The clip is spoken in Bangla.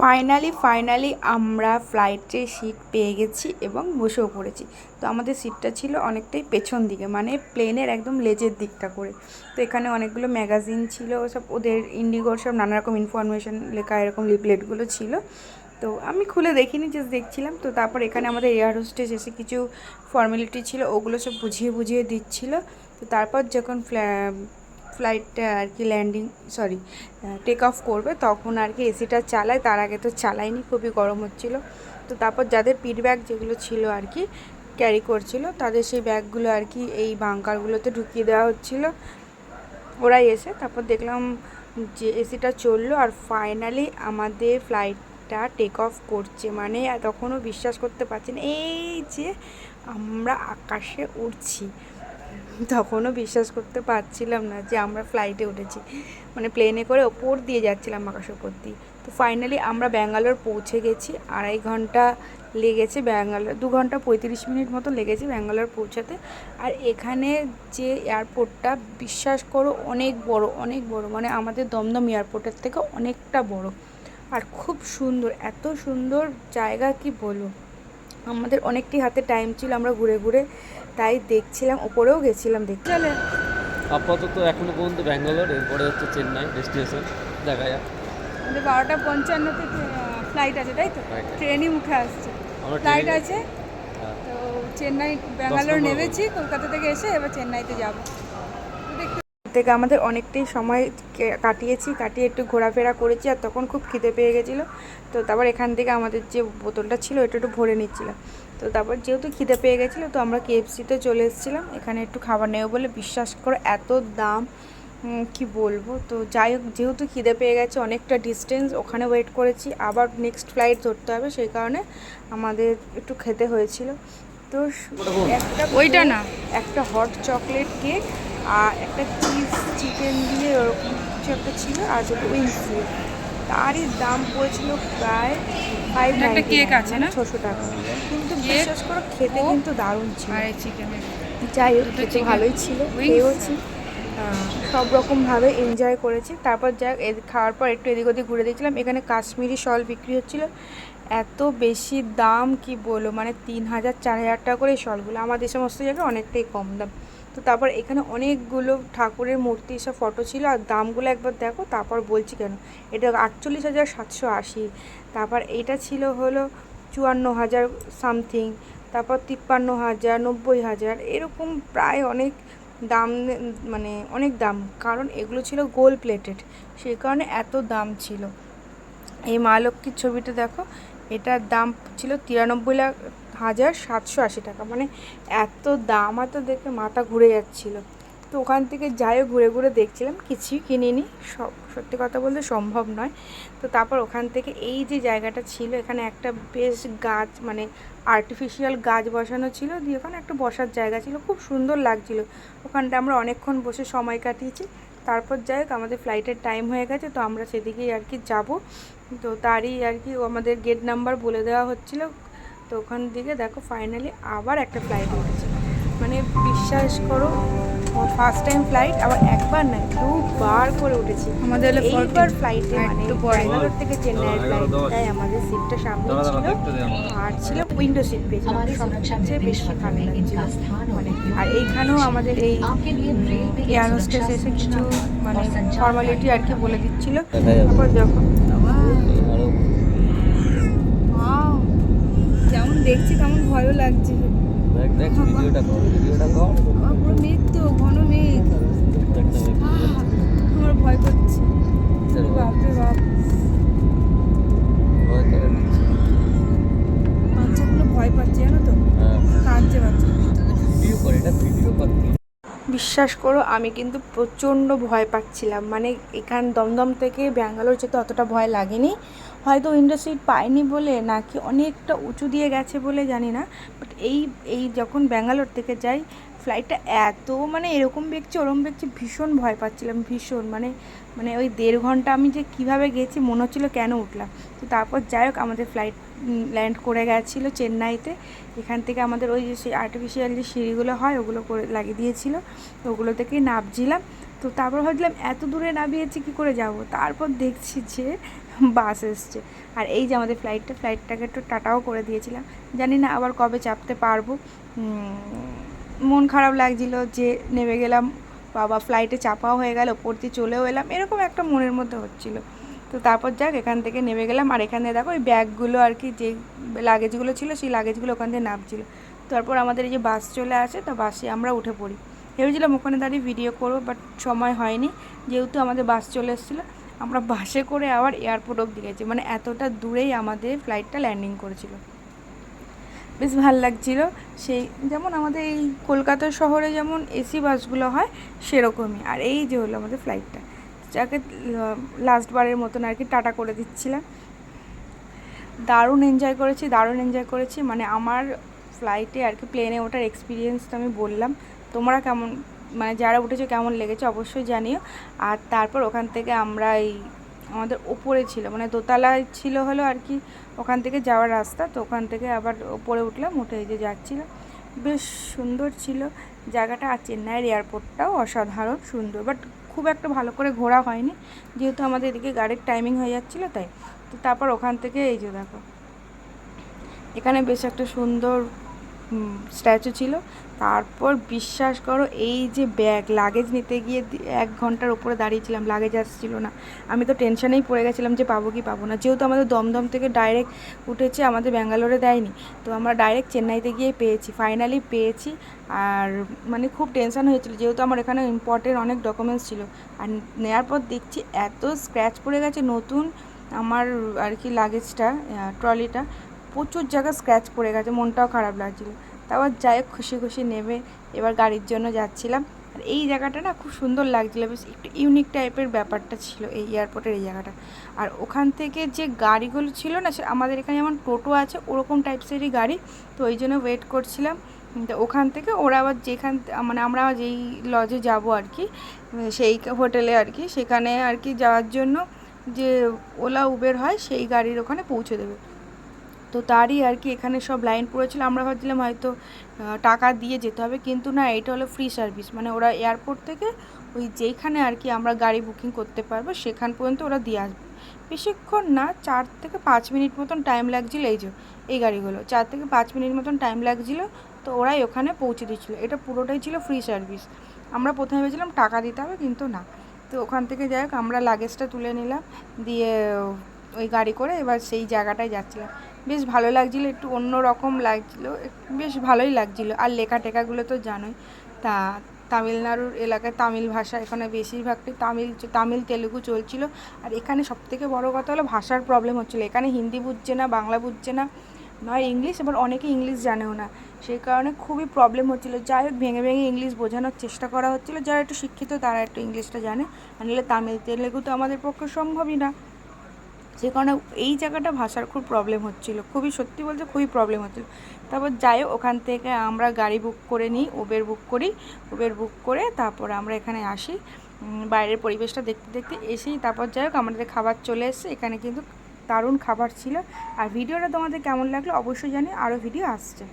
ফাইনালি ফাইনালি আমরা ফ্লাইটে সিট পেয়ে গেছি এবং বসেও পড়েছি। তো আমাদের সিটটা ছিল অনেকটাই পেছন দিকে মানে প্লেনের একদম লেজের দিকটা করে। তো এখানে অনেকগুলো ম্যাগাজিন ছিল, সব ওদের ইন্ডিগোর সব নানা রকম ইনফরমেশন লেখা, এরকম লিপলেটগুলো ছিল। তো আমি খুলে দেখিনি জাস্ট দেখছিলাম। তো তারপর এখানে আমাদের এয়ার হোস্টেস এসে কিছু ফর্মালিটি ছিল, ওগুলো সব বুঝিয়ে বুঝিয়ে দিচ্ছিল। তো তারপর যখন ফ্লাইটটা আর কি ল্যান্ডিং সরি টেক অফ করবে, তখন আর কি এসিটা চালায়, তার আগে তো চালায়নি, খুবই গরম হচ্ছিল। তো তারপর যাদের পিট ব্যাগ যেগুলো ছিল আর কি ক্যারি করছিল, তাদের সেই ব্যাগগুলো আর কি এই বাঙ্কারগুলোতে ঢুকিয়ে দেওয়া হচ্ছিল। ওরাই এসে তারপর দেখলাম যে এসিটা চলল, আর ফাইনালি আমাদের ফ্লাইটটা টেক অফ করছে। মানে তখনও বিশ্বাস করতে পারছি না, এই যে আমরা আকাশে উড়ছি। তখনও বিশ্বাস করতে পারছিলাম না যে আমরা ফ্লাইটে উঠেছি। মানে প্লেনে করে ওপর দিয়ে যাচ্ছিলাম আকাশ দিয়ে তো ফাইনালি আমরা ব্যাঙ্গালোর পৌঁছে গেছি। আড়াই ঘণ্টা লেগেছে ব্যাঙ্গালোর, দু ঘণ্টা পঁয়ত্রিশ মিনিট মতো লেগেছে ব্যাঙ্গালোর পৌঁছাতে। আর এখানে যে এয়ারপোর্টটা বিশ্বাস করো অনেক বড় অনেক বড়। মানে আমাদের দমদম এয়ারপোর্টের থেকে অনেকটা বড়। আর খুব সুন্দর, এত সুন্দর জায়গা কি বলব? আমাদের অনেকটি হাতে টাইম ছিল আমরা ঘুরে ঘুরে তাই দেখছিলাম ওপরেও গেছিলাম দেখতে। চলে। আপাতত এখনও পর্যন্ত ব্যাঙ্গালোর এরপরে হচ্ছে চেন্নাই ডেস্টিনেশন দেখা যাক। আমাদের বারোটা পঞ্চান্নতে ফ্লাইট আছে তাই তো। ট্রেনই মুখে আসছে। ফ্লাইট আছে। হ্যাঁ। তো চেন্নাই ব্যাঙ্গালোর নেমেছি কলকাতা থেকে এসে এবার চেন্নাইতে যাব। থেকে আমাদের অনেকটাই সময় কাটিয়েছি কাটিয়ে একটু ঘোরাফেরা করেছি আর তখন খুব খিদে পেয়ে গেছিল। তো তারপর এখান থেকে আমাদের যে বোতলটা ছিল এটা একটু ভরে নিচ্ছিলাম। তো তারপর যেহেতু খিদে পেয়ে গেছিল তো আমরা কেএফসিতে চলে এসেছিলাম। এখানে একটু খাবার নেব বলে বিশ্বাস করে এত দাম কি বলব? তো যাই হোক যেহেতু খিদে পেয়ে গেছে অনেকটা ডিস্টেন্স ওখানে ওয়েট করেছি। আবার নেক্সট ফ্লাইট ধরতে হবে সেই কারণে আমাদের একটু খেতে হয়েছিল। তো একটা ওইটা না। একটা হট চকলেট কেক আর একটা চিজ চিকেন দিয়ে ওরকম কিছু একটা ছিল আর দুটো উইংস ছিল তারই দাম পড়েছিল প্রায় ফাইভ একটা cake আছে না? ছশো টাকা। কিন্তু বিশ্বাস করো খেতে কিন্তু দারুণ ছিল। আর চিকেনের যাই হোক খেতে ভালোই ছিল খেয়েওছি। সব রকমভাবে এনজয় করেছি। তারপর এদ- খাওয়ার পর একটু এদিক ওদিক ঘুরে দেখছিলাম এখানে কাশ্মীরি শল বিক্রি হচ্ছিল। এত বেশি দাম কি বলো মানে তিন হাজার চার হাজার টাকা করে শলগুলো। আমাদের সমস্ত জায়গায় অনেকটাই কম দাম। তো তারপর এখানে অনেকগুলো ঠাকুরের মূর্তি সব ফটো ছিল, আর দামগুলো একবার দেখো, তারপর বলছি কেন? এটা আটচল্লিশ হাজার সাতশো আশি। তারপর এটা ছিল হলো চুয়ান্ন হাজার সামথিং তারপর তিপ্পান্ন হাজার নব্বই হাজার এরকম প্রায় অনেক দাম মানে অনেক দাম, কারণ এগুলো ছিল গোল প্লেটেড সেই কারণে এত দাম ছিল। এই মা লক্ষ্মীর ছবিটা দেখো, এটার দাম ছিল তিরানব্বই লাখ হাজার সাতশো আশি টাকা। মানে এত দাম এত দেখে মাথা ঘুরে যাচ্ছিল। তো ওখান থেকে যাইও ঘুরে ঘুরে দেখছিলাম, কিছুই কিনিনি। সব সত্যি কথা বলতে সম্ভব নয়। তো তারপর ওখান থেকে এই যে জায়গাটা ছিল, এখানে একটা বেশ গাছ মানে আর্টিফিশিয়াল গাছ বসানো ছিল, দিয়ে ওখানে একটা বসার জায়গা ছিল। খুব সুন্দর লাগছিল। ওখানটা আমরা অনেকক্ষণ বসে সময় কাটিয়েছি। তারপর যাই হোক, আমাদের ফ্লাইটের টাইম হয়ে গেছে, তো আমরা সেদিকেই আর কি যাব। তো তারই আর কি আমাদের গেট নাম্বার বলে দেওয়া হচ্ছিল। তো ওখান দিকে দেখো ফাইনালি আবার একটা ফ্লাইট উঠেছে। মানে বিশ্বাস করো ফার্স্ট টাইম ফ্লাইট আবার একবার না দুবার করে উঠেছি। আমাদের এইবার ফ্লাইটে মানে ব্যাঙ্গালোর থেকে চেন্নাইয়ের ফ্লাইট তাই আমাদের সিটটা সামনে ছিল। আর ছিল উইন্ডো সিট পেয়েছিলাম সবচেয়ে বেশি ভালো লাগছিল মানে আর এইখানেও আমাদের এই এয়ার হোস্টেস এসে কিছু মানে ফর্মালিটি আর কি বলে দিচ্ছিল। তারপর যখন দেখছি তেমন ভয়ও লাগছে। দেখ দেখ ভিডিওটা কর ভিডিওটা কর। পুরো মেঘ তো ঘন মেঘ মেয়ে আমার ভয় করছে। চলো। বাপরে বাপ। ভয় করে বাচ্চাগুলো ভয় পাচ্ছে জানো তো? হ্যাঁ। কাঁদছে বাচ্চা ভিডিও কর এটা ভিডিও কর। বিশ্বাস করো আমি কিন্তু প্রচণ্ড ভয় পাচ্ছিলাম। মানে এখান দমদম থেকে ব্যাঙ্গালোর যেতে অতটা ভয় লাগেনি। হয়তো উইন্ডো সিট পাইনি বলে নাকি অনেকটা উঁচু দিয়ে গেছে বলে জানি না বাট এই এই যখন ব্যাঙ্গালোর থেকে যাই ফ্লাইটটা এত মানে এরকম বেগছে ওরম বেগছে ভীষণ ভয় পাচ্ছিলাম, ভীষণ মানে মানে ওই দেড় ঘণ্টা আমি যে কীভাবে গেছি মনে হচ্ছিল কেন উঠলাম। তো তারপর যাই হোক, আমাদের ফ্লাইট ল্যান্ড করে গেছিল চেন্নাইতে, এখান থেকে আমাদের ওই যে সেই আর্টিফিশিয়াল যে সিঁড়িগুলো হয়, ওগুলো করে লাগিয়ে দিয়েছিলো, তো ওগুলো থেকেই নামছিলাম, তো তারপর ভাবছিলাম এত দূরে নামিয়েছি, কি করে যাব? তারপর দেখছি যে বাস এসছে। আর এই যে আমাদের ফ্লাইটটা ফ্লাইটটাকে একটু টাটাও করে দিয়েছিলাম। জানি না আবার কবে চাপতে পারব। মন খারাপ লাগছিল যে নেমে গেলাম, বাবা ফ্লাইটে চাপাও হয়ে গেল, পড়তে চলেও এলাম, এরকম একটা মনের মধ্যে হচ্ছিল। তো তারপর যাক, এখান থেকে নেমে গেলাম। আর এখানে দেখো ওই ব্যাগগুলো আর কি, যে লাগেজগুলো ছিল, সেই লাগেজগুলো ওখান থেকে নামছিল। তারপর আমাদের এই যে বাস চলে আসে, তো বাসে আমরা উঠে পড়ি। ভেবেছিলাম ওখানে দাঁড়িয়ে ভিডিও করব বাট সময় হয়নি। যেহেতু আমাদের বাস চলে এসেছিল আমরা বাসে করে আবার এয়ারপোর্ট অব্দি গেছি। মানে এতটা দূরেই আমাদের ফ্লাইটটা ল্যান্ডিং করেছিল। বেশ ভালো লাগছিল। সেই যেমন আমাদের এই কলকাতা শহরে যেমন এসি বাসগুলো হয়, সেরকমই। আর এই যে হলো আমাদের ফ্লাইটটা যাকে লাস্ট বারের মতন আর কি টাটা করে দিচ্ছিলাম। দারুণ এনজয় করেছি, দারুণ এনজয় করেছি। মানে আমার ফ্লাইটে আর কি প্লেনে ওঠার এক্সপিরিয়েন্স তো আমি বললাম। তোমরা কেমন মানে যারা উঠেছো, কেমন লেগেছে অবশ্যই জানিও। আর তারপর ওখান থেকে আমরা এই আমাদের ওপরে ছিল মানে দোতলায় ছিল হলো আর কি, ওখান থেকে যাওয়ার রাস্তা। তো ওখান থেকে আবার ওপরে উঠলাম, উঠে এই যে যাচ্ছিলাম। বেশ সুন্দর ছিল জায়গাটা, আর চেন্নাইয়ের এয়ারপোর্টটাও অসাধারণ সুন্দর। বাট খুব একটা ভালো করে ঘোরা হয়নি, যেহেতু আমাদের এদিকে গাড়ির টাইমিং হয়ে যাচ্ছিল তাই। তো তারপর ওখান থেকে এই যে দেখো, এখানে বেশ একটা সুন্দর স্ট্যাচু ছিল। তারপর বিশ্বাস করো, এই যে ব্যাগ লাগেজ নিতে গিয়ে এক ঘণ্টার উপরে দাঁড়িয়েছিলাম লাগেজ আসছিল না। আমি তো টেনশনেই পড়ে গেছিলাম যে পাবো কি পাবো না। যেহেতু আমাদের দমদম থেকে ডাইরেক্ট উঠেছে, আমাদের ব্যাঙ্গালোরে দেয়নি। তো আমরা ডাইরেক্ট চেন্নাইতে গিয়ে পেয়েছি ফাইনালি পেয়েছি। আর মানে খুব টেনশন হয়েছিল, যেহেতু আমার এখানে ইম্পর্টেন্ট অনেক ডকুমেন্টস ছিল। আর নেওয়ার পর দেখছি এত স্ক্র্যাচ পড়ে গেছে নতুন আমার আর কি লাগেজটা ট্রলিটা প্রচুর জায়গা স্ক্র্যাচ পড়ে গেছে, মনটাও খারাপ লাগছিল। তারপর যাই হোক, খুশি খুশি নেমে এবার গাড়ির জন্য যাচ্ছিলাম। আর এই জায়গাটা না খুব সুন্দর লাগছিল, বেশ একটু ইউনিক টাইপের ব্যাপারটা ছিল এই এয়ারপোর্টের এই জায়গাটা। আর ওখান থেকে যে গাড়িগুলো ছিল না, সে আমাদের এখানে যেমন টোটো আছে, ওরকম টাইপসেরই গাড়ি। তো ওই জন্য ওয়েট করছিলাম। তো ওখান থেকে ওরা আবার যেখান মানে আমরা যেই লজে যাব আর কি, সেই হোটেলে আর কি, সেখানে আর কি যাওয়ার জন্য যে ওলা উবের হয়, সেই গাড়ির ওখানে পৌঁছে দেবে। তো তারই আর কি এখানে সব লাইন পড়েছিল আমরা ভাবছিলাম হয়তো টাকা দিয়ে যেতে হবে, কিন্তু না, এটা হলো ফ্রি সার্ভিস মানে ওরা এয়ারপোর্ট থেকে ওই যেইখানে আর কি আমরা গাড়ি বুকিং করতে পারব, সেখান পর্যন্ত ওরা দিয়ে আসবে। বেশিক্ষণ না, চার থেকে পাঁচ মিনিট মতন টাইম লাগছিল। এই যে, এই গাড়িগুলো, চার থেকে পাঁচ মিনিট মতন টাইম লাগছিল। তো ওরাই ওখানে পৌঁছে দিচ্ছিল এটা পুরোটাই ছিল ফ্রি সার্ভিস আমরা প্রথমে ভেবেছিলাম টাকা দিতে হবে, কিন্তু না। তো ওখান থেকে যাই হোক, আমরা লাগেজটা তুলে নিলাম। দিয়ে ওই গাড়ি করে এবার সেই জায়গাটায় যাচ্ছিলাম। বেশ ভালো লাগছিল, একটু অন্য রকম লাগছিল, বেশ ভালোই লাগছিল। আর লেখা টেখাগুলো তো জানোই, তা তামিলনাড়ুর এলাকায় তামিল ভাষা এখানে বেশিরভাগটাই তামিল তামিল, তেলেগু চলছিল। আর এখানে সবথেকে বড় কথা হলো ভাষার প্রবলেম হচ্ছিল। এখানে হিন্দি বুঝছে না, বাংলা বুঝছে না নয় ইংলিশ এবার অনেকে ইংলিশ জানেও না। সেই কারণে খুবই প্রবলেম হচ্ছিল। যাই হোক, ভেঙে ভেঙে ইংলিশ বোঝানোর চেষ্টা করা হচ্ছিল। যারা একটু শিক্ষিত তারা একটু ইংলিশটা জানে। নাহলে তামিল, তেলেগু তো আমাদের পক্ষে সম্ভবই না। সে কারণে এই জায়গাটা ভাষার খুব প্রবলেম হচ্ছিল। খুবই সত্যি বলতে খুবই প্রবলেম হচ্ছিল। তারপর যাই ওখান থেকে আমরা গাড়ি বুক করে নিই উবের বুক করি। উবের বুক করে তারপর আমরা এখানে আসি। বাইরের পরিবেশটা দেখতে দেখতে এসেই তারপর যাই হোক, আমাদের খাবার চলে এসছে। এখানে কিন্তু দারুণ খাবার ছিল। আর ভিডিওটা তোমাদের কেমন লাগল অবশ্যই জানি আরও ভিডিও আসছে।